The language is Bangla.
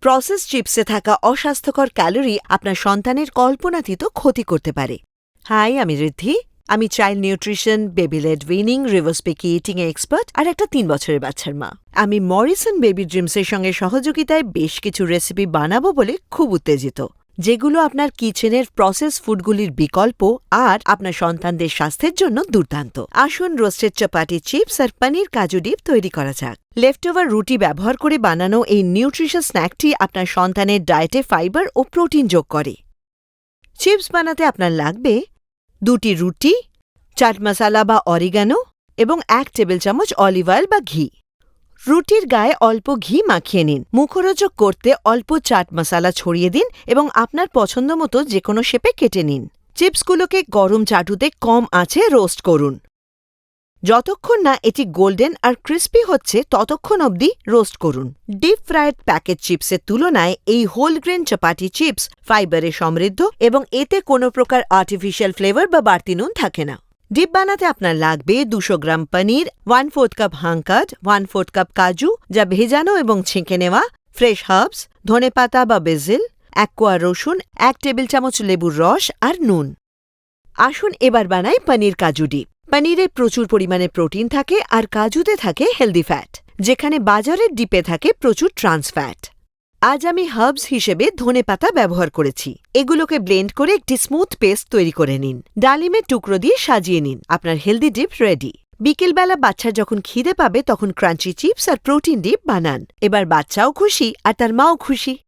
প্রসেস চিপসে থাকা অস্বাস্থ্যকর ক্যালোরি আপনার সন্তানের কল্পনাতীত ক্ষতি করতে পারে। হাই, আমি ঋদ্ধি। আমি child nutrition, baby led weaning, reverse picky eating expert আর একটা তিন বছরের বাচ্চার মা। আমি মরিসন বেবি ড্রিমসের সঙ্গে সহযোগিতায় বেশ কিছু রেসিপি বানাবো বলে খুব উত্তেজিত। যেগুলো আপনার কিচেনের প্রসেস ফুডগুলির বিকল্প আর আপনার সন্তানদের স্বাস্থ্যের জন্য দুর্দান্ত। আসুন রোস্টেড চাপাটি চিপস আর পনির কাজু ডিপ তৈরি করা যাক। লেফটওভার রুটি ব্যবহার করে বানানো এই নিউট্রিশন স্ন্যাকটি আপনার সন্তানের ডায়েটে ফাইবার ও প্রোটিন যোগ করে। চিপস বানাতে আপনার লাগবে দুটি রুটি, চাট মশালা বা অরিগানো এবং এক টেবিল চামচ অলিভ অয়েল বা ঘি। রুটির গায়ে অল্প ঘি মাখিয়ে নিন। মুখরোচক করতে অল্প চাট মশালা ছড়িয়ে দিন এবং আপনার পছন্দ মতো যে কোনো শেপে কেটে নিন। চিপসগুলোকে গরম চাটুতে কম আঁচে রোস্ট করুন। যতক্ষণ না এটি গোল্ডেন আর ক্রিস্পি হচ্ছে, ততক্ষণ অবধি রোস্ট করুন। ডিপ ফ্রায়েড প্যাকেট চিপসের তুলনায় এই হোল গ্রেন চাপাটি চিপস ফাইবারে সমৃদ্ধ এবং এতে কোনো প্রকার আর্টিফিশিয়াল ফ্লেভার বা বাড়তি নুন থাকে না। ডিপ বানাতে আপনার লাগবে দুশো gram paneer one fourth cup hung curd one fourth cup কাজু, যা ভেজানো এবং ছেঁকে নেওয়া ফ্রেশ হার্বস ধনেপাতা বা বেজিল এক কোয়া রসুন, এক টেবিল চামচ লেবুর রস আর নুন। আসুন এবার বানাই পনির কাজু ডিপ পনিরে প্রচুর পরিমাণে প্রোটিন থাকে আর কাজুতে থাকে হেলদি ফ্যাট যেখানে বাজারের ডিপে থাকে প্রচুর ট্রান্স ফ্যাট আজ আমি হার্বস হিসেবে ধনে পাতা ব্যবহার করেছি। এগুলোকে ব্লেন্ড করে একটি স্মুথ পেস্ট তৈরি করে নিন। ডালিমের টুকরো দিয়ে সাজিয়ে নিন। আপনার হেলদি ডিপ রেডি। বিকেলবেলা বাচ্চা যখন খিদে পাবে, তখন ক্রাঞ্চি চিপস আর প্রোটিন ডিপ বানান। এবার বাচ্চাও খুশি আর তার মাও খুশি।